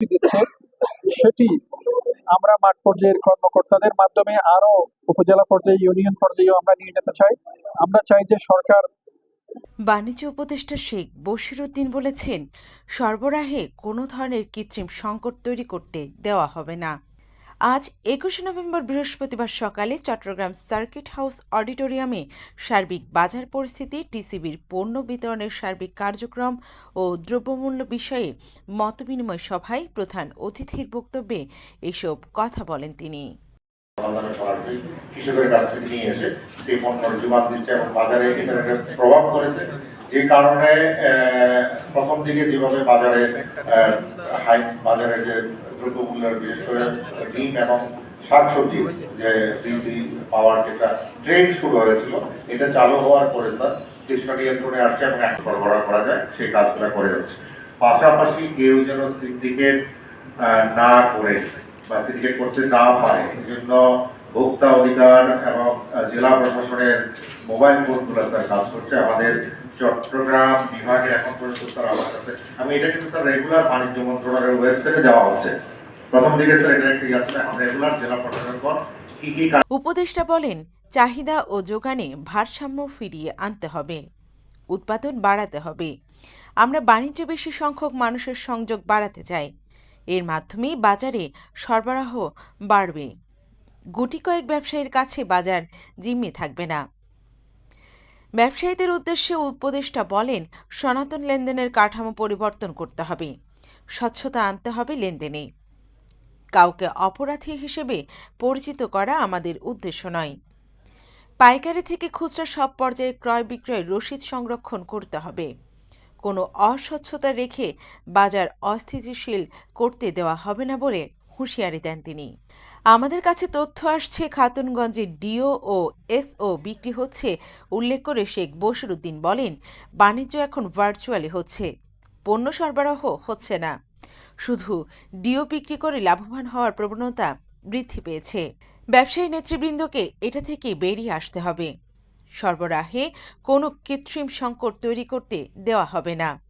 দিচ্ছে সেটি আমরা মাঠ পর্যায়ের কর্মকর্তাদের মাধ্যমে আরও উপজেলা পর্যায়ে, ইউনিয়ন পর্যায়েও আমরা নিয়ে যেতে চাই। আমরা চাই যে সরকার বাণিজ্য উপদেষ্টা শেখ বশিরুদ্দিন বলেছেন, সরবরাহে কোনো ধরনের কৃত্রিম সংকট তৈরি করতে দেওয়া হবে না। আজ একুশে নভেম্বর বৃহস্পতিবার সকালে চট্টগ্রাম সার্কিট হাউস অডিটোরিয়ামে সার্বিক বাজার পরিস্থিতি, টিসিবির পণ্য বিতরণের সার্বিক কার্যক্রম ও দ্রব্যমূল্য বিষয়ে মতবিনিময় সভায় প্রধান অতিথির বক্তব্যে এসব কথা বলেন তিনি। যে কারণে প্রথম দিকে যেভাবে বাজারে হাই, বাজারে যে দ্রব্যমূল্যের বিশেষ করে ডিম এবং শাকসবজি যে বৃদ্ধি পাওয়ার যেটা ট্রেন্ড শুরু হয়েছিল, এটা চালু হওয়ার পরে স্যার কৃষ্ণ নিয়ন্ত্রণে আসছে এবং এক সরবরাহ করা যায়, সেই কাজগুলো করে যাচ্ছে। পাশাপাশি কেউ যেন সিন্ডিকেট না করে বা সিন্ডিকেট করতে না পারে এই জন্য ভোক্তা অধিকার এবং জেলা প্রশাসনের মোবাইল ফোনগুলো স্যার কাজ করছে। আমাদের চট্টগ্রাম বিভাগে এখন পর্যন্ত স্যার আমার কাছে আমি এটা কিন্তু স্যার রেগুলার বাণিজ্য মন্ত্রণালয়ের ওয়েবসাইটে দেওয়া হচ্ছে। প্রথম দিকে স্যার এটা একটা ইয়ে আছে রেগুলার জেলা প্রশাসন কি কি কাজ উপদেষ্টা বলেন, চাহিদা ও যোগানে ভারসাম্য ফিরিয়ে আনতে হবে, উৎপাদন বাড়াতে হবে। আমরা বাণিজ্য বেশি সংখ্যক মানুষের সংযোগ বাড়াতে চাই। এর মাধ্যমেই বাজারে সরবরাহ বাড়বে। গুটি কয়েক ব্যবসায়ীর কাছে বাজার জিম্মি থাকবে না। ব্যবসায়ীদের উদ্দেশ্যে উপদেষ্টা বলেন, সনাতন লেনদেনের কাঠামো পরিবর্তন করতে হবে। স্বচ্ছতা আনতে হবে লেনদেনে। কাউকে অপরাধী হিসেবে পরিচিত করা আমাদের উদ্দেশ্য নয়। পাইকারি থেকে খুচরা সব পর্যায়ে ক্রয় বিক্রয় রসিদ সংরক্ষণ করতে হবে। কোনো অস্বচ্ছতা রেখে বাজার অস্থিতিশীল করতে দেওয়া হবে না বলে হুঁশিয়ারি দেন তিনি। আমাদের কাছে তথ্য আসছে খাতুনগঞ্জে ডিও ও এসও বিক্রি হচ্ছে, উল্লেখ করে শেখ বশিরউদ্দিন বলেন, বাণিজ্য এখন ভার্চুয়ালি হচ্ছে, পণ্য সরবরাহ হচ্ছে না। শুধু ডিও বিক্রি করে লাভবান হওয়ার প্রবণতা বৃদ্ধি পেয়েছে। ব্যবসায়ী নেতৃবৃন্দকে এটা থেকে বেরিয়ে আসতে হবে। সরবরাহে কোনো কৃত্রিম সংকট তৈরি করতে দেওয়া হবে না।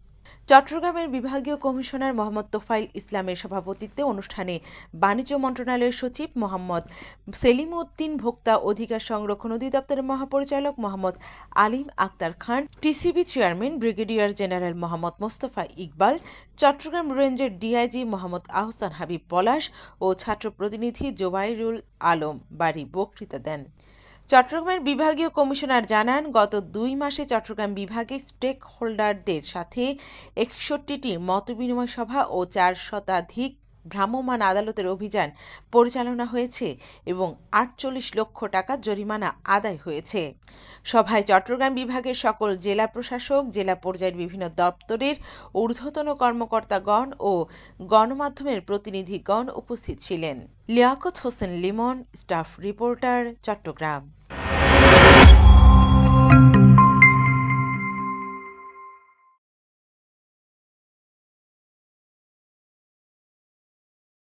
চট্টগ্রামের বিভাগীয় কমিশনার মোহাম্মদ তোফাইল ইসলামের সভাপতিত্বে অনুষ্ঠানে বাণিজ্য মন্ত্রণালয়ের সচিব মোহাম্মদ সেলিম উদ্দিন ভোক্তা অধিকার সংরক্ষণ অধিদপ্তরের মহাপরিচালক Mohammad Alim Akhtar Khan, TCB chairman brigadier general Mohammad Mostafa Iqbal, Chattogram রেঞ্জের ডিআইজি মোহাম্মদ আহসান হাবিব পলাশ ও ছাত্র প্রতিনিধি জোবাইরুল আলম বাড়ি বক্তৃতা দেন। চট্টগ্রামের বিভাগীয় কমিশনার জানান, গত দুই মাসে চট্টগ্রাম বিভাগে স্টেক হোল্ডারদের সাথে একষট্টিটি মতবিনিময় সভা ও চার শতাধিক ভ্রাম্যমাণ আদালতের অভিযান পরিচালনা হয়েছে এবং আটচল্লিশ লক্ষ টাকা জরিমানা আদায় হয়েছে। সভায় চট্টগ্রাম বিভাগের সকল জেলা প্রশাসক, জেলা পর্যায়ের বিভিন্ন দপ্তরের ঊর্ধ্বতন কর্মকর্তাগণ ও গণমাধ্যমের প্রতিনিধিগণ উপস্থিত ছিলেন। Liaquat Hossain Limon, staff reporter, Chattogram. Thank you.